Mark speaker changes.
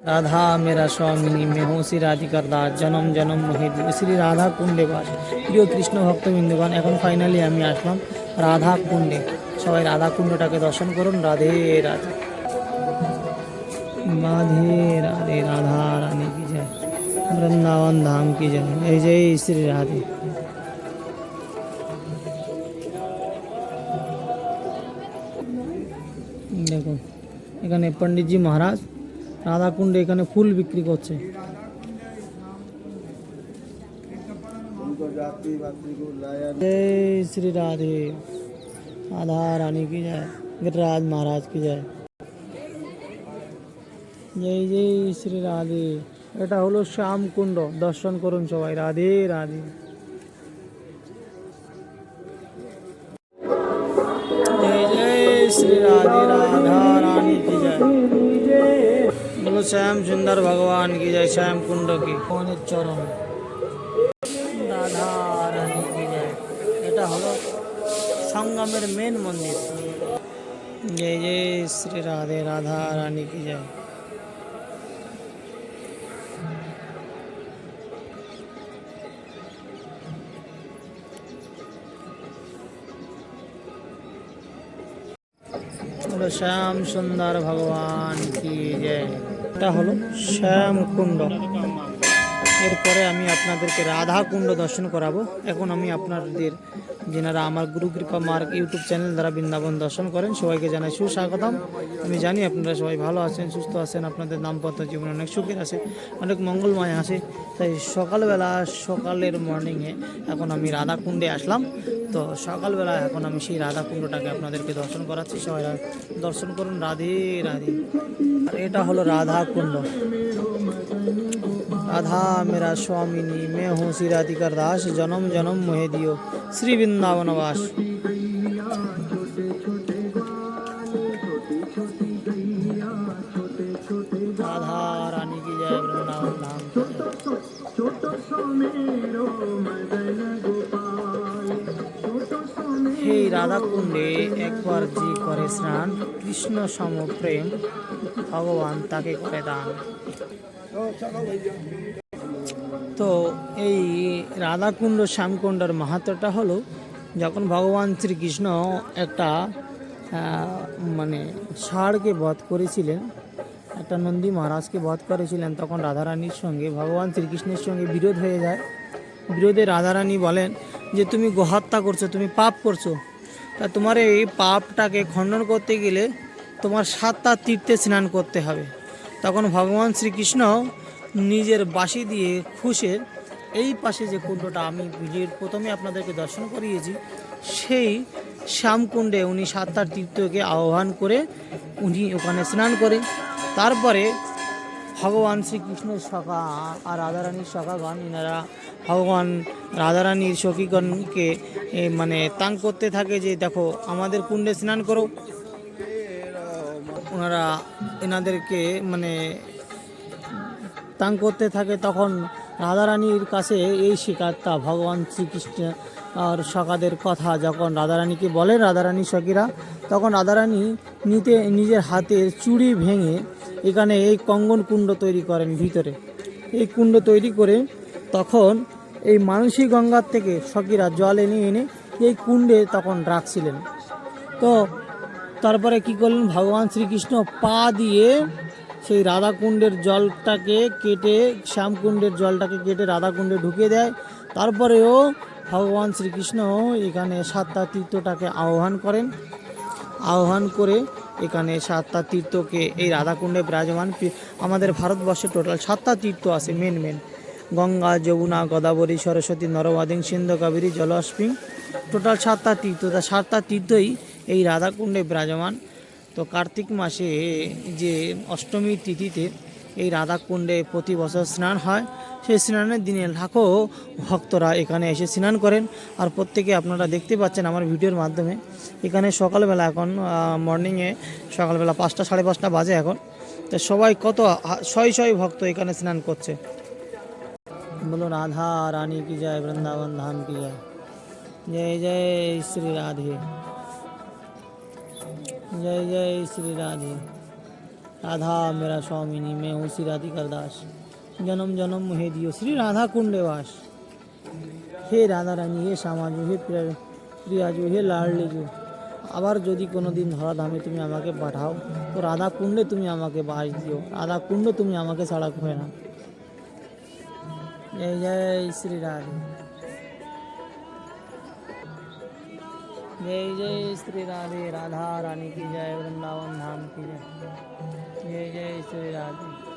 Speaker 1: राधा मेरा स्वामिनी मैं हूँ শ্রী রাধিকার দাস জনম জনম মহেদি শ্রী রাধা কুণ্ডে বাস প্রিয় কৃষ্ণ ভক্তবৃন্দগণ এখন ফাইনালি আমি আসলাম রাধা কুণ্ডে সবাই রাধা কুণ্ডটাকে দর্শন করুন রাধে রাধে রাধে রাধে রাধা রানী কি জয় বৃন্দাবন ধাম কি জয় এই যে শ্রী রাধে দেখুন এখানে পণ্ডিতজি মহারাজ রাধা কুণ্ডে এখানে ফুল বিক্রি করছে जय श्री राधे राधा रानी की जय गिरिराज महाराज की जय জয় জয় শ্রী রাধে এটা হলো শ্যাম কুণ্ড দর্শন করুন সবাই রাধে রাধে जय जय श्री राधे राधा रानी की जय শ্যাম সুন্দর ভগবান কি জয় শ্যাম কুণ্ড কি? কনের চরণ। রাধা রানী কি জয়। এটা হলো সঙ্গমের মেন মন্দির। জয় জয় শ্রী রাধে রাধা রানী কি জয়। হলো শ্যাম সুন্দর ভগবান কি জয় এটা হলো শ্যাম কুণ্ড এরপরে আমি আপনাদেরকে রাধা কুণ্ড দর্শন করাবো। এখন আমি আপনাদের যেনারা আমার গুরু কৃপা মার্ক ইউটিউব চ্যানেল দ্বারা বৃন্দাবন দর্শন করেন, সবাইকে জানাই সুস্বাগতম। আমি জানি আপনারা সবাই ভালো আছেন, সুস্থ আছেন, আপনাদের দাম্পত্য জীবন অনেক সুখের আছে, অনেক মঙ্গলময় আছে। তাই সকালবেলা, সকালের মর্নিংয়ে এখন আমি রাধা কুণ্ডে আসলাম। তো সকালবেলা এখন আমি সেই রাধা কুণ্ডটাকে আপনাদেরকে দর্শন করাচ্ছি। সবাই দর্শন করুন, রাধে রাধে। আর এটা হলো রাধা কুণ্ড। राधा मेरा स्वामिनी मैं हूँ श्री राधिकर दास जन्म जन्म मोहे दियो श्री वृंदावन वास राधा रानी की जय वृंदावन धाम की जय হে রাধা কুণ্ডে একবার যে করে স্নান কৃষ্ণ সম প্রেম ভগবান তাকে করে দান তো এই রাধাকুণ্ড শ্যামকুণ্ডর মাহাত্মটা হলো যখন ভগবান শ্রীকৃষ্ণ একটা মানে ষাঁড়কে বধ করেছিলেন, একটা নন্দী মহারাজকে বধ করেছিলেন, তখন রাধারানীর সঙ্গে, ভগবান শ্রীকৃষ্ণের সঙ্গে বিরোধ হয়ে যায়। বিরোধে রাধারানী বলেন যে, তুমি গোহত্যা করছ, তুমি পাপ করছ। তা তোমার এই পাপটাকে খণ্ডন করতে গেলে তোমার সাতটা তীর্থে স্নান করতে হবে। তখন ভগবান শ্রীকৃষ্ণ নিজের বাঁশি দিয়ে খুশে এই পাশে যে কুণ্ডটা আমি ভিডিওর প্রথমে আপনাদেরকে দর্শন করিয়েছি, সেই শ্যামকুণ্ডে উনি সাতটা তীর্থকে আহ্বান করে উনি ওখানে স্নান করে। তারপরে ভগবান শ্রীকৃষ্ণের সখা আর রাধারানীর সখাগণ এনারা ভগবান রাধারানীর সখীগণকে মানে তাং করতে থাকে যে, দেখো, আমাদের কুণ্ডে স্নান করো। ওনারা এনাদেরকে মানে তাং করতে থাকে, তখন রাধারানীর কাছে এই শিকারটা ভগবান শ্রীকৃষ্ণ আর সখাদের কথা যখন রাধারানীকে বলে রাধারানী সখীরা, তখন রাধারানী নিতে নিজের হাতের চুড়ি ভেঙে এখানে এই কঙ্গন কুণ্ড তৈরি করেন ভিতরে। এই কুণ্ড তৈরি করে তখন এই মানসী গঙ্গার থেকে সখীরা জল এনে এনে এই কুণ্ডে তখন রাখছিলেন। তো তারপরে কি করলেন? ভগবান শ্রীকৃষ্ণ পা দিয়ে সেই রাধাকুণ্ডের জলটাকে কেটে, শ্যামকুণ্ডের জলটাকে কেটে রাধাকুণ্ডে ঢুকিয়ে দেয়। তারপরেও ভগবান শ্রীকৃষ্ণ এখানে সাতটা তীর্থটাকে আহ্বান করেন। আহ্বান করে এখানে সাতটা তীর্থকে এই রাধাকুণ্ডে বিরাজমান। আমাদের ভারতবর্ষে টোটাল সাতটা তীর্থ আছে মেন মেন গঙ্গা, যমুনা, গোদাবরী, সরস্বতী নরমাদিং সিন্ধু, কাবেরী জলস্পিং টোটাল সাতটা তীর্থ। তা সাতটা তীর্থই এই রাধাকুণ্ডে বিরাজমান। তো কার্তিক মাসে যে অষ্টমী তিথিতে এই রাধাকুণ্ডে প্রতি বছর স্নান হয়, সেই স্নানের দিনে লাখো ভক্তরা এখানে এসে স্নান করেন। আর প্রত্যেকে আপনারা দেখতে পাচ্ছেন আমার ভিডিওর মাধ্যমে, এখানে সকালবেলা এখন মর্নিংয়ে সকালবেলা পাঁচটা সাড়ে পাঁচটা বাজে এখন। তো সবাই কত শয় শয় ভক্ত এখানে স্নান করছে। বলো রাধা রানী কি যায় বৃন্দাবন ধাম কি জয়। জয় জয়, শ্রী রাধে। জয় জয় শ্রী রাধে राधा मेरा स्वामिनी मैं हूँ श्री राधिकर दास जन्म जन्म हे दियो श्री राधा कुंडे वास হে রাধা রানী হে শ্যামাজু হে প্রিয়া- প্রিয়াজু হে লাডলিজু আবার যদি কোনো দিন ধরাধামে তুমি আমাকে পাঠাও তো রাধা কুণ্ডে তুমি আমাকে বাস দিও রাধা কুণ্ড তুমি আমাকে ছাড়া করে না জয় জয় শ্রী রাধে जय जय श्री राधे, राधा रानी की जय, वृंदावन धाम की जय। जय जय श्री राधे।